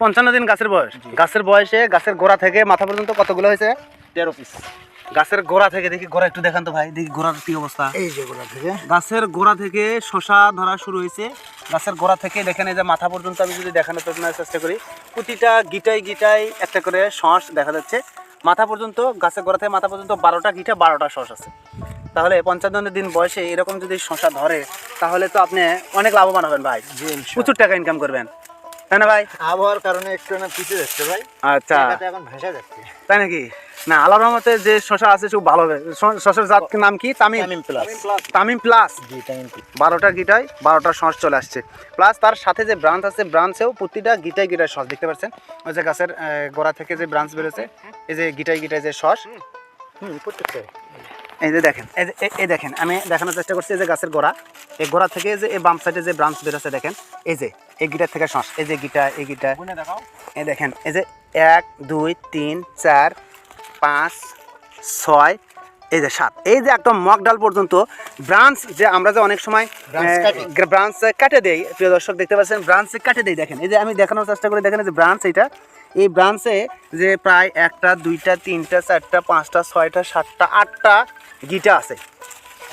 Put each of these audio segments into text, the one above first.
পঞ্চান্ন দিন গাছের বয়স। গাছের বয়সে গাছের গোড়া থেকে মাথা পর্যন্ত কতগুলো হয়েছে? তেরো পিস গাছের গোড়া থেকে দেখি গোড়া একটু দেখান তো ভাই দেখি গোড়ার কি অবস্থা। এই যে গোড়া থেকে। গাছের গোড়া থেকে শশা ধরা শুরু হয়েছে। গাছের গোড়া থেকে দেখেন এই যে মাথা পর্যন্ত আমি যদি দেখানোর চেষ্টা করি প্রতিটা গিটাই গিটাই একটা করে শস দেখা যাচ্ছে। মাথা পর্যন্ত গাছের গোড়া থেকে মাথা পর্যন্ত বারোটা গিটা বারোটা শস আছে। তাহলে পঞ্চান্ন দিন বয়সে এরকম যদি শশা ধরে তাহলে তো আপনি অনেক লাভবান হবেন ভাই। প্রচুর টাকা ইনকাম করবেন। তাই না ভাই? আবহাওয়ার কারণে একটু না পিছিয়ে যাচ্ছে ভাই। আচ্ছা। এখন ভেসে যাচ্ছে। তাই নাকি? না আল্লাহ রহমতে যে শশা আছে খুব ভালো হবে শশার জাত নাম কি? Tamim. Tamim plus Tamim plus G Tamim বারোটা গিটায় বারোটা সস চলে আসছে। প্লাস তার সাথে যে ব্রাঞ্চ আছে ব্রাঞ্চেও প্রতিটা গিটায় গিটায় সস দেখতে পাচ্ছেন? ওই যে গাছের গোড়া থেকে যে ব্রাঞ্চ বেরোছে এই যে গিটায় গিটায় যে সস হুম প্রত্যেকটাই। এই যে দেখেন এই দেখেন আমি দেখানোর চেষ্টা করছি এই যে গাছের গোড়া। এই গোড়া থেকে যে এই বাম সাইডে যে ব্রাঞ্চ বেরোচ্ছে দেখেন এই যে এই গিটার থেকে সস এই যে গিটা এই গিটা দেখাও। এই দেখেন এই যে এক দুই তিন চার পাঁচ ছয় এই যে সাত। এই যে একদম মক ডাল পর্যন্ত ব্রাঞ্চ যে আমরা যে অনেক সময় ব্রাঞ্চ কাটে। দেই প্রিয় দর্শক দেখতে পাচ্ছেন? ব্রাঞ্চ কাটে দেই দেখেন। এই যে আমি দেখানোর চেষ্টা করি দেখেন এই যে ব্রাঞ্চ এটা এই ব্রাঞ্চে যে প্রায় একটা দুইটা তিনটা চারটা পাঁচটা ছয়টা সাতটা আটটা গিটা আছে।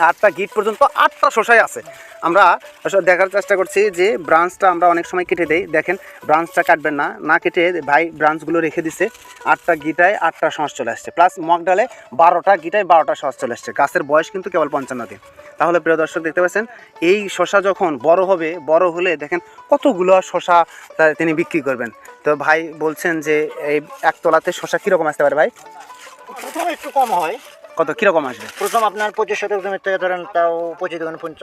আটটা গিট পর্যন্ত আটটা শসাই আছে। আমরা আসলে দেখার চেষ্টা করছি যে ব্রাঞ্চটা আমরা অনেক সময় কেটে দেই। দেখেন ব্রাঞ্চটা কাটবেন না। না কেটে ভাই ব্রাঞ্চগুলো রেখে দিছে। আটটা গিটায় আটটা সস চলে আসছে। প্লাস মগ ডালে বারোটা গিটায় বারোটা সস চলে আসছে। গাছের বয়স কিন্তু কেবল পঞ্চান্ন দিন। তাহলে প্রিয় দর্শক, দেখতে পাচ্ছেন, এই শশা যখন বড় হবে, বড় হলে দেখেন কতগুলো শশা তিনি বিক্রি করবেন। তো ভাই বলছেন যে এই একতলাতে শশা কীরকম আসতে পারে ভাই? প্রথমে একটু কম হয়। কত? কীরকম আসবে? প্রথম আপনার পঁচিশ শতক জমির থেকে ধরেন তাও পঁচিশ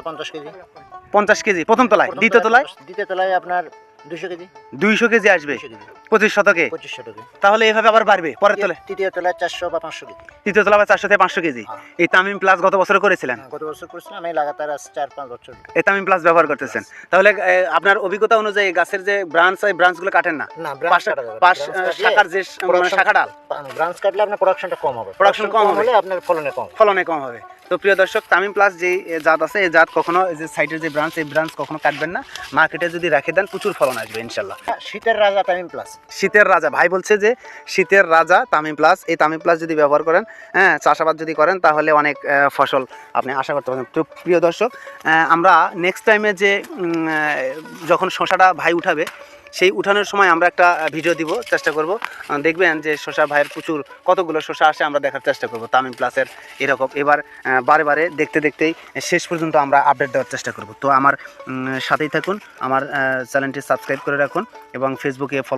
পঞ্চাশ কেজি। পঞ্চাশ কেজি প্রথম তলায় দ্বিতীয় তলায়? দ্বিতীয় তলায় আপনার দুশো কেজি। দুইশো কেজি আসবে? পঁচিশ শতকে? পঁচিশ শতকে। তাহলে এভাবে আবার বাড়বে? পরের তলে? তৃতীয় তলায় চারশো বা পাঁচশো কেজি। তৃতীয় তলা আবার চারশো থেকে পাঁচশো কেজি? হ্যাঁ। এই তামিম প্লাস গত বছর করেছিলেন? হ্যাঁ, গত বছর করেছিলাম। আমি লাগাতার চার পাঁচ বছর এই তামিম প্লাস ব্যবহার করতেছেন। তাহলে আপনার অভিজ্ঞতা অনুযায়ী গাছের যে ব্রাঞ্চ এই ব্রাঞ্চগুলো কাটেন না? না পাশ শাখার যে মানে শাখা ডাল ব্রাঞ্চ কাটলে আপনার প্রোডাকশনটা কম হবে। Production কম হলে আপনার ফলনে কম ফলনে কম হবে। তো প্রিয় দর্শক তামিম প্লাস যে জাত আছে এই জাত কখনো এই যে সাইডের যে ব্রাঞ্চ এই ব্রাঞ্চ কখনো কাটবেন না। মার্কেটে যদি রেখে দেন প্রচুর ফলন আসবে ইনশাল্লাহ। শীতের রাজা তামিম প্লাস শীতের রাজা ভাই বলছে যে শীতের রাজা তামিম প্লাস এই তামিম প্লাস যদি ব্যবহার করেন হ্যাঁ চাষাবাদ যদি করেন তাহলে অনেক ফসল আপনি আশা করতে পারেন তো প্রিয় দর্শক আমরা নেক্সট টাইমে যে যখন শশাটা ভাই উঠাবে সেই উঠানোর সময় আমরা একটা ভিডিও দিব, চেষ্টা করব। দেখবেন যে শশা ভাইয়ের প্রচুর, কতগুলো শশা আসে আমরা দেখার চেষ্টা করব। তামিম প্লাসের এরকম। এবার বারে বারে দেখতে দেখতেই শেষ পর্যন্ত আমরা আপডেট দেওয়ার চেষ্টা করব। তো আমার সাথেই থাকুন, আমার চ্যানেলটি সাবস্ক্রাইব করে রাখুন এবং ফেসবুকে ফলো